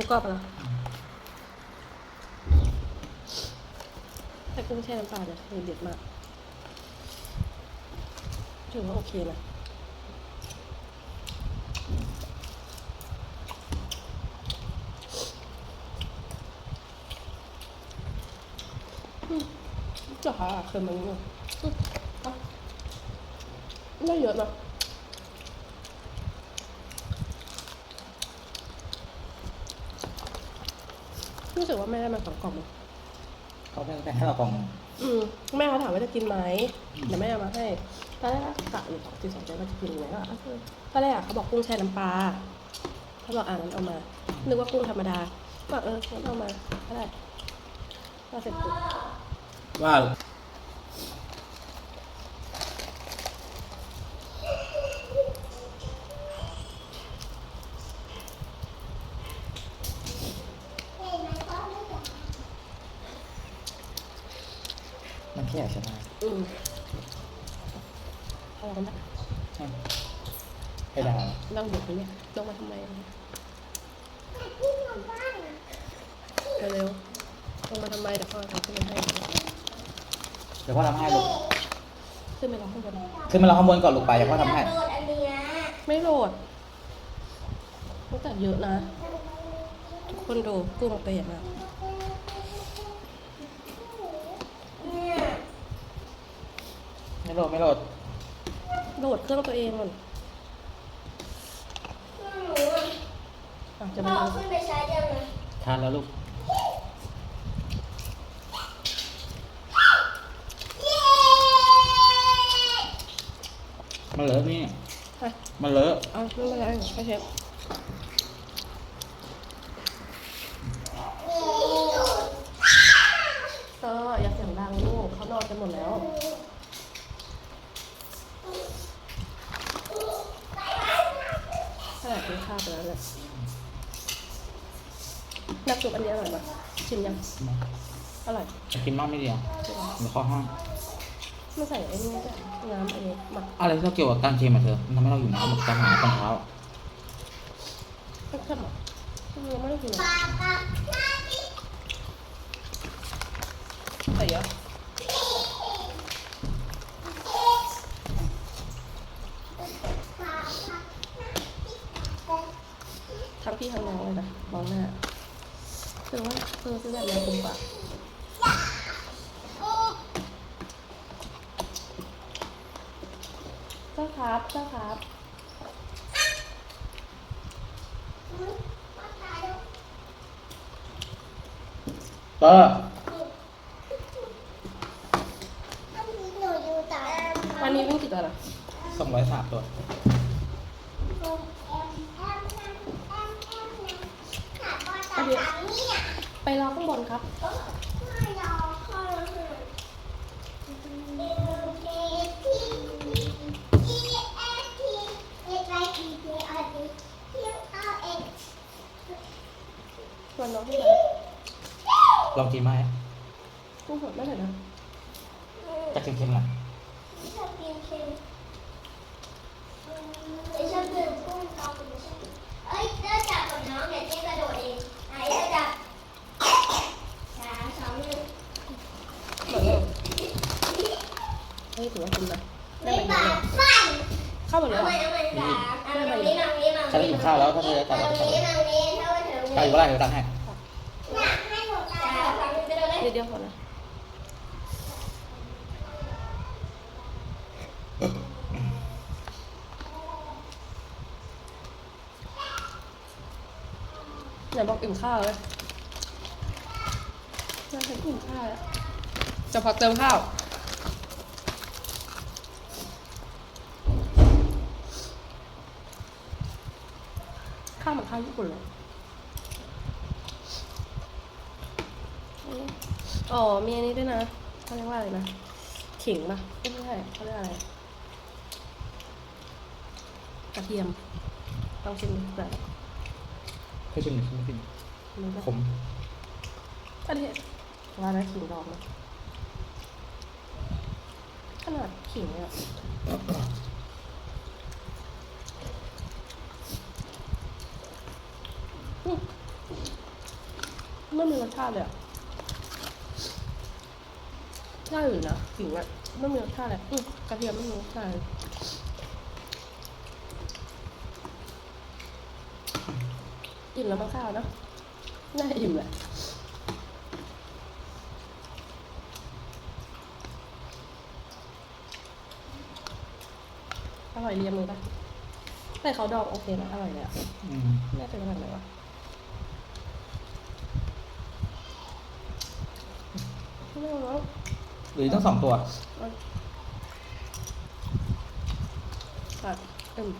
มูกรอบอะนะแต่กุ้งแช่น้ำปลาเนี่ยคือเด็ดมากถือว่าโอเคนะจะหาเค็มมันนิดนึงอืมอะไม่เยอะนะ รู้สึกว่าแม่ได้มาสองกล่องมั้งเขาไม่ได้ให้เรากล่องอืมแม่เขาถามว่าจะกินไหมเดี๋ยวแม่เอามาให้ตอนแรกก็กะอยู่สองสี่สองใจว่าจะกินไหมก็อะคือตอนแรกอะเขาบอกกุ้งแช่น้ำปลาเขาบอกอ่างั้นเอามานึกว่ากุ้งธรรมดาบอกเอองั้นเอามาก็ได้ก็เสร็จปุ๊บว่า แค่ใช่ไหมอืมเอกันนะให้ดาวนั่งบุกไปเนี่ยลงมาทำไมเร็วๆลงมาทำไมเดี๋ยวพ่อจะขึ้นไปให้เดี๋ยวพ่อทำให้ลูกขึ้นไปรองข้างบนขึ้นมาเราข้างบนก่อนลูกไปเดี๋ยวพ่อทำให้ ไม่โหลดตั้งแต่เยอะนะ ทุกคนดูกุ้งเปรตมากเนี่ย ไม่โหลดไม่โหลดโหลดเครื่องตัวเองมันหนูอะอะจะพ่มาอดูขึ้นไปใช้ยังไงทานแล้วลูก เย้มันเลอะนี่อะมันเลอะ เอาไม่เป็นไรไม่เชฟก็อย่าเสียงดังลูกเขานอนกันหมดแล้วขนาดกินข้าวไปแล้วเนี่ยน้ำซุปอันนี้อร่อยปะชิมยังอร่อยจะกินมากไม่ดีอะเดี๋ยวข้อห้ามไม่ใส่ไอ้นี่ด้วยน้ำอันนี้หมักอะไรที่เกี่ยวกับการเค็มอะเธอมันทำให้เราอยู่น้ำแบบกระหายตอนเช้าอะเพิ่มหรอยังไม่ได้กินเลยปาปาใส่เยอะทั้ง พี่ทั้งน้องเลยนะมองหน้าคือว่าคือซื้อแบบนี้คุ้มกว่าเจ้าครับเจ้าครับเปอร์หนูอยู่ต่อวันนี้วิ่งกี่ตัวนะสองร้อยสามตัว ไปรอข้างบนครับวันน้องที่ไหนลองกินไหมกุ้งสดไม่เลยนะจะเค็มๆหน่อยชอบกินเค็มไม่ชอบดื่มกุ้งกองไม่ชอบเอ้ยเลิกจับกับน้องเดี๋ยวเจ๊กระโดดเองไห ใครจะสามสองหนึ่งเหมือนเดิมเฮ้ยถือว่าคุณนะได้ไม่บาดฟันเข้าหมดเลยฉันกินข้าวแล้วถ้าเธอจะกลับมาใกล้อยู่ก็ได้เดี๋ยวตังให้อยากให้หนูตาสามหนึ่งกระโดดเลยเดี๋ยวเดียวก่อนะ ไหนบอกอิ่มข้าวเลยน่าจะอิ่มข้าวแล้วจะพักเติมข้าวข้าวเหมือนข้าวญี่ปุ่นเลยอ๋อมีอันนี้ด้วยนะเขาเรียกว่าอะไรนะขิงปะเอ้ยไม่ใช่เขาเรียกอะไร กระเทียมต้องชิมดูแบบ เคยชิมหรือไม่ชิมมันก็ขมอันนี้ว่านะขิงดองนะขนาดขิงเนี่ยอืมไม่มีรสชาติเลยอะได้อยู่นะกลิ่นอะไม่มีรสชาติเลยอืมกระเทียมไม่มีรสชาติเลย อิ่มแล้วมั้งข้าวเนอะน่าจะอิ่มแหละอร่อยเรียมเลยปะแต่เขาดองโอเคนะอร่อยเลยอะอืมน่าจะขนาดไหนวะไม่รู้แล้วหรือต้องสองตัวอะอืม